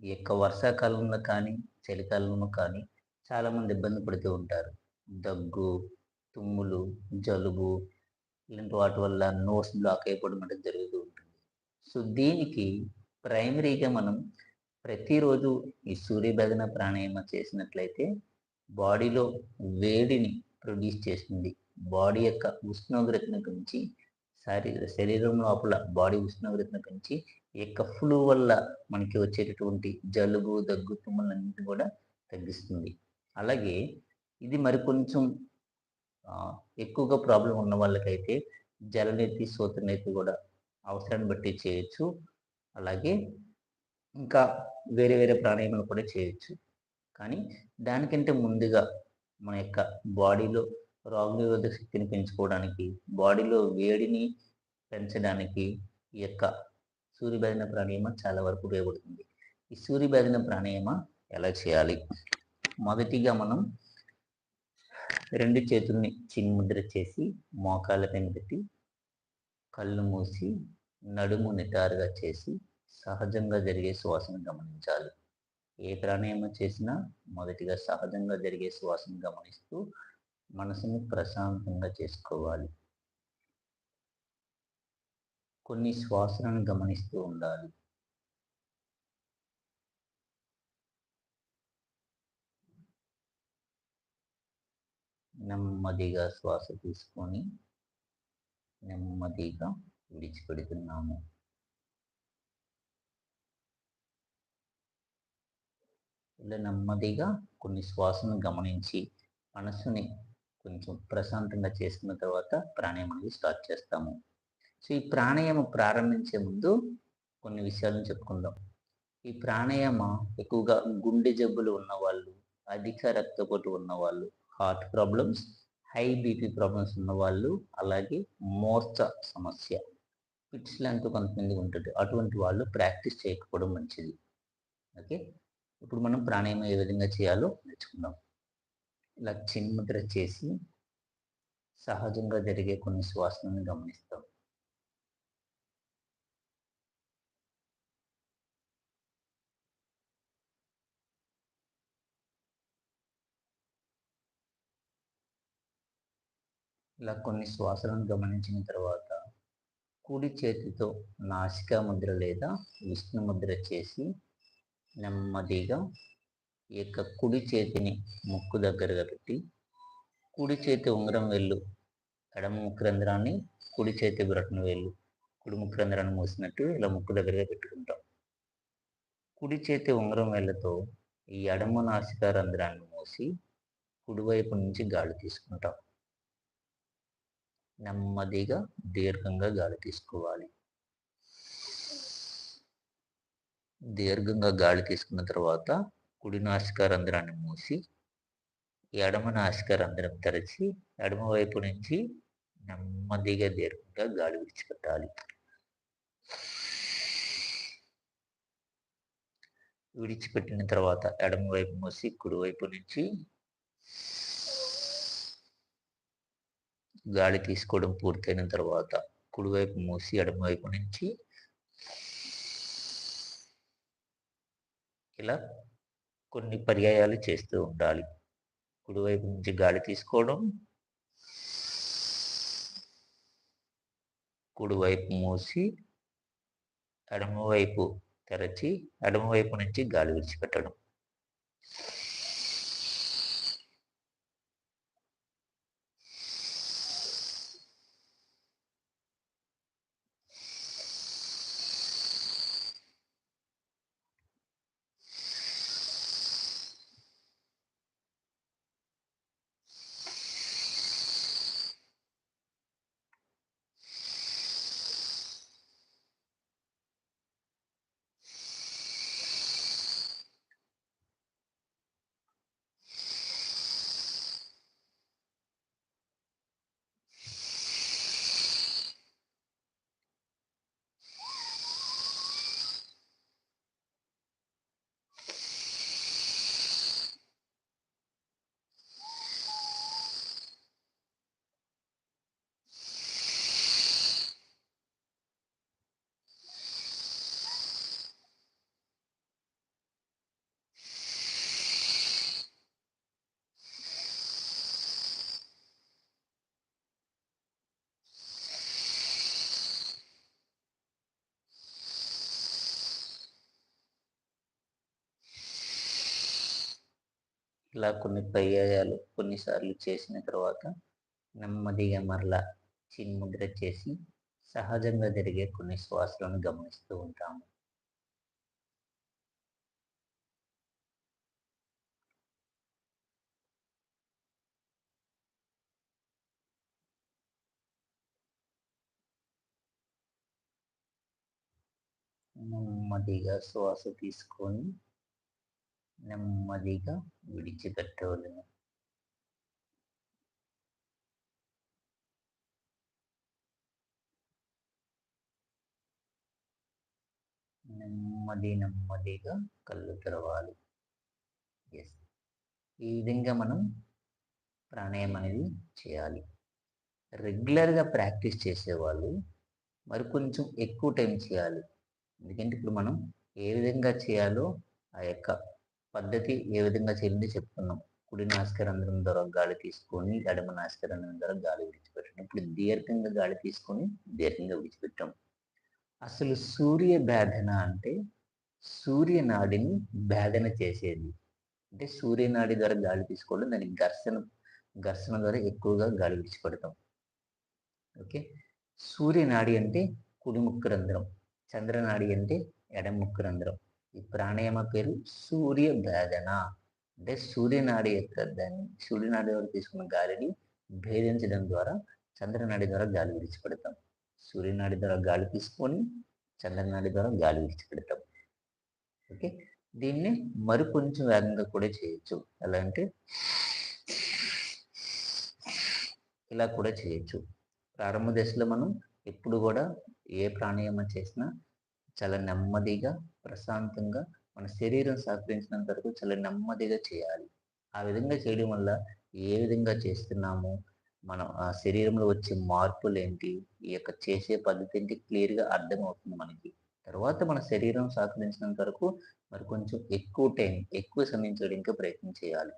ఈ యొక్క వర్షాకాలంలో కానీ చలికాలంలో కానీ చాలామంది ఇబ్బంది పడుతూ ఉంటారు. దగ్గు తుమ్ములు జలుబు ఇలాంటి వాటి వల్ల నోస్ బ్లాక్ అయిపోవడం అనేది జరుగుతూ ఉంటుంది. సో దీనికి ప్రైమరీగా మనం ప్రతిరోజు ఈ సూర్యభదన ప్రాణాయామ చేసినట్లయితే బాడీలో వేడిని ప్రొడ్యూస్ చేస్తుంది. బాడీ యొక్క ఉష్ణోగ్రతను పెంచి శరీర శరీరం లోపల బాడీ ఉష్ణోగ్రతను పెంచి ఈ యొక్క ఫ్లూ వల్ల మనకి వచ్చేటటువంటి జలుబు దగ్గు తుమ్ములన్నింటినీ కూడా తగ్గిస్తుంది. అలాగే ఇది మరి కొంచెం ఎక్కువగా ప్రాబ్లం ఉన్న వాళ్ళకైతే జలనెత్తి సోతనెత్తి కూడా అవసరాన్ని బట్టి చేయొచ్చు. అలాగే ఇంకా వేరే వేరే ప్రాణాయామాలు కూడా చేయొచ్చు. కానీ దానికంటే ముందుగా మన యొక్క బాడీలో రోగనిరోధక శక్తిని పెంచుకోవడానికి బాడీలో వేడిని పెంచడానికి ఈ యొక్క సూర్యభజన ప్రాణాయామ చాలా వరకు ఉపయోగపడుతుంది. ఈ సూర్యభజన ప్రాణాయామ ఎలా చేయాలి? మొదటిగా మనం రెండు చేతుల్ని చిన్ముద్ర చేసి మోకాళ్ళ పైన పెట్టి కళ్ళు మూసి నడుము నిటారుగా చేసి సహజంగా జరిగే శ్వాసను గమనించాలి. ఏ ప్రాణాయామం చేసినా మొదటిగా సహజంగా జరిగే శ్వాసను గమనిస్తూ మనసుని ప్రశాంతంగా చేసుకోవాలి. కొన్ని శ్వాసలను గమనిస్తూ ఉండాలి. నెమ్మదిగా శ్వాస తీసుకొని నెమ్మదిగా విడిచిపెడుతున్నాము. ఇలా నెమ్మదిగా కొన్ని శ్వాసను గమనించి మనసుని కొంచెం ప్రశాంతంగా చేసుకున్న తర్వాత ప్రాణాయామం అనేది స్టార్ట్ చేస్తాము. సో ఈ ప్రాణాయామం ప్రారంభించే ముందు కొన్ని విషయాలను చెప్పుకుందాం. ఈ ప్రాణాయామ ఎక్కువగా గుండె జబ్బులు ఉన్నవాళ్ళు అధిక రక్తపోటు ఉన్నవాళ్ళు heart problems high BP problems ఉన్నవాళ్ళు అలాగే మోర్చ సమస్య పిట్స్ లాంటి కొంతమంది ఉంటుంది అటువంటి వాళ్ళు ప్రాక్టీస్ చేయకపోవడం మంచిది. ఓకే? ఇప్పుడు మనం ప్రాణాయామం ఏ విధంగా చేయాలో నేర్చుకుందాం. ఇలా చిన్ముద్ర చేసి సహజంగా జరిగే కొన్ని శ్వాసలను గమనిస్తాం. ఇలా కొన్ని శ్వాసలను గమనించిన తర్వాత కుడి చేతితో నాసికా ముద్ర లేదా విష్ణు ముద్ర చేసి నెమ్మదిగా ఈ యొక్క కుడి చేతిని ముక్కు దగ్గరగా పెట్టి కుడి చేతి ఉంగరం వెళ్ళు. ఎడమ ముక్రంధ్రాన్ని కుడి చేతి బ్రటన వెళ్ళు. కుడి ముక్రంధ్రాన్ని మూసినట్టు ఇలా ముక్కు దగ్గరగా పెట్టుకుంటాం. కుడి చేతి ఉంగరం వేళ్ళతో ఈ ఎడమ నాసికా రంధ్రాన్ని మూసి కుడివైపు నుంచి గాలి తీసుకుంటాం. నెమ్మదిగా దీర్ఘంగా గాలి తీసుకోవాలి. దీర్ఘంగా గాలి తీసుకున్న తర్వాత కుడి నాసిక రంధ్రాన్ని మూసి ఎడమ నాసిక రంధ్రం తెరచి ఎడమ వైపు నుంచి నెమ్మదిగా దీర్ఘంగా గాలి విడిచిపెట్టాలి. విడిచిపెట్టిన తర్వాత ఎడమ వైపు మూసి కుడివైపు నుంచి గాలి తీసుకోవడం పూర్తయిన తర్వాత కుడివైపు మూసి ఎడమవైపు నుంచి ఇలా కొన్ని పర్యాయాలు చేస్తూ ఉండాలి. కుడివైపు నుంచి గాలి తీసుకోవడం కుడివైపు మూసి ఎడమవైపు తెరచి ఎడమవైపు నుంచి గాలి విడిచిపెట్టడం. ఇలా కొన్ని పర్యాయాలు కొన్నిసార్లు చేసిన తర్వాత నెమ్మదిగా మరలా చిన్ముద్ర చేసి సహజంగా జరిగే కొన్ని శ్వాసలను గమనిస్తూ ఉంటాము. నెమ్మదిగా శ్వాస తీసుకొని నెమ్మదిగా విడిచిపెట్టవలను. నెమ్మది నెమ్మదిగా కళ్ళు తెరవాలి. ఎస్ ఈ విధంగా మనం ప్రాణాయామం అనేది చేయాలి. రెగ్యులర్గా ప్రాక్టీస్ చేసేవాళ్ళు మరి కొంచెం ఎక్కువ టైం చేయాలి. ఎందుకంటే ఇప్పుడు మనం ఏ విధంగా చేయాలో ఆ యొక్క పద్ధతి ఏ విధంగా చేయాలని చెప్తున్నాం. కుడి నాస్కరంధ్రం ద్వారా గాలి తీసుకొని ఎడమ నాస్కరంధ్రం ద్వారా గాలి విడిచిపెట్టడం. ఇప్పుడు దీర్ఘంగా గాలి తీసుకొని దీర్ఘంగా విడిచిపెట్టాం. అసలు సూర్య భేదన అంటే సూర్యనాడిని భేదన చేసేది. అంటే సూర్యనాడి ద్వారా గాలి తీసుకోవడం దానికి ఘర్షణ ఘర్షణ ద్వారా ఎక్కువగా గాలి విడిచిపెడతాం. ఓకే? సూర్యనాడి అంటే కుడి ముక్కు రంధ్రం. చంద్రనాడి అంటే ఎడమ ముక్కు రంధ్రం. ఈ ప్రాణాయామ పేరు సూర్య భేదన. అంటే సూర్యనాడి యొక్క దాన్ని సూర్యనాడి ద్వారా తీసుకున్న గాలిని భేదించడం ద్వారా చంద్రనాడి ద్వారా గాలి విడిచిపెడతాం. సూర్యనాడి ద్వారా గాలి తీసుకొని చంద్రనాడి ద్వారా గాలి విడిచిపెడతాం. ఓకే? దీన్ని మరి కొంచెం వేగంగా కూడా చేయొచ్చు. ఎలా అంటే ఇలా కూడా చేయొచ్చు. ప్రారంభ దశలో మనం ఎప్పుడు కూడా ఏ ప్రాణాయామం చేసినా చాలా నెమ్మదిగా ప్రశాంతంగా మన శరీరం సహకరించినంత వరకు చాలా నెమ్మదిగా చేయాలి. ఆ విధంగా చేయడం వల్ల ఏ విధంగా చేస్తున్నాము మనం ఆ శరీరంలో వచ్చే మార్పులు ఏంటి ఈ యొక్క చేసే పద్ధతి ఏంటి క్లియర్గా అర్థమవుతుంది మనకి. తర్వాత మన శరీరం సహకరించినంత వరకు మరి కొంచెం ఎక్కువ టైం ఎక్కువ సమయం చేయడానికి ప్రయత్నం చేయాలి.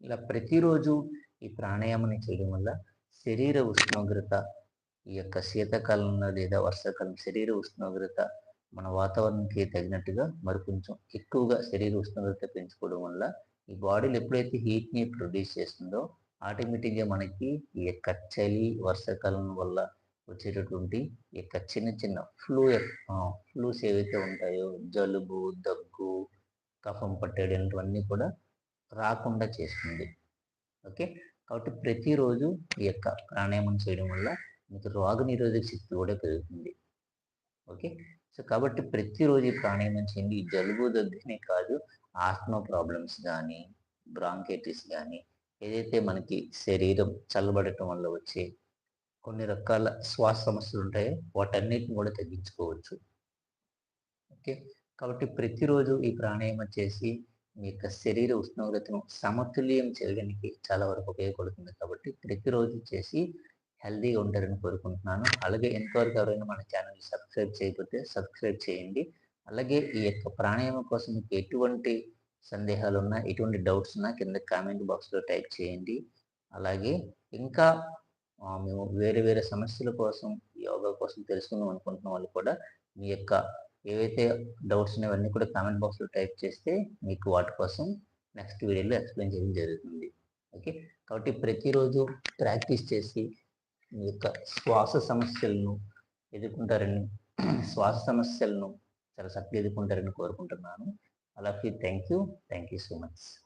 ఇలా ప్రతిరోజు ఈ ప్రాణాయామాన్ని చేయడం వల్ల శరీర ఉష్ణోగ్రత ఈ యొక్క శీతాకాలంలో లేదా వర్షాకాలం శరీర ఉష్ణోగ్రత మన వాతావరణంకి తగినట్టుగా మరి కొంచెం ఎక్కువగా శరీర ఉష్ణోగ్రత పెంచుకోవడం వల్ల ఈ బాడీలు ఎప్పుడైతే హీట్ని ప్రొడ్యూస్ చేస్తుందో ఆటోమేటిక్గా మనకి ఈ యొక్క చలి వర్షాకాలం వల్ల వచ్చేటటువంటి ఈ యొక్క చిన్న చిన్న ఫ్లూ ఫ్లూస్ ఏవైతే ఉంటాయో జలుబు దగ్గు కఫం పట్టేయడం ఇలాంటివన్నీ కూడా రాకుండా చేస్తుంది. ఓకే? కాబట్టి ప్రతిరోజు ఈ యొక్క ప్రాణాయామం చేయడం వల్ల మీకు రోగ నిరోధక శక్తి కూడా పెరుగుతుంది. ఓకే. సో కాబట్టి ప్రతిరోజు ప్రాణాయామం చేయండి. జలుబు దగ్గరనే కాదు ఆస్మా ప్రాబ్లమ్స్ కానీ బ్రాంకైటిస్ కానీ ఏదైతే మనకి శరీరం చల్లబడటం వల్ల వచ్చే కొన్ని రకాల శ్వాస సమస్యలు ఉంటాయో వాటన్నిటిని కూడా తగ్గించుకోవచ్చు. ఓకే. కాబట్టి ప్రతిరోజు ఈ ప్రాణాయామం చేసి మీ యొక్క శరీర ఉష్ణోగ్రతను సమతుల్యం చేయడానికి చాలా వరకు ఉపయోగపడుతుంది. కాబట్టి ప్రతిరోజు చేసి హెల్తీగా ఉంటారని కోరుకుంటున్నాను. అలాగే ఇంతవరకు ఎవరైనా మన ఛానల్ సబ్స్క్రైబ్ చేయకపోతే సబ్స్క్రైబ్ చేయండి. అలాగే ఈ యొక్క ప్రాణాయామం కోసం మీకు ఎటువంటి సందేహాలు ఉన్నా ఎటువంటి డౌట్స్ ఉన్నా కింద కామెంట్ బాక్స్లో టైప్ చేయండి. అలాగే ఇంకా మేము వేరే వేరే సమస్యల కోసం యోగా కోసం తెలుసుకుందాం అనుకుంటున్న వాళ్ళు కూడా మీ యొక్క ఏవైతే డౌట్స్ ఉన్నాయో కూడా కామెంట్ బాక్స్లో టైప్ చేస్తే మీకు వాటి కోసం నెక్స్ట్ వీడియోలో ఎక్స్ప్లెయిన్ చేయడం జరుగుతుంది. ఓకే? కాబట్టి ప్రతిరోజు ప్రాక్టీస్ చేసి మీ యొక్క శ్వాస సమస్యలను ఎదుర్కొంటారని శ్వాస సమస్యలను చాలా చక్కగా ఎదుర్కొంటారని కోరుకుంటున్నాను. అలాగే thank you thank you so much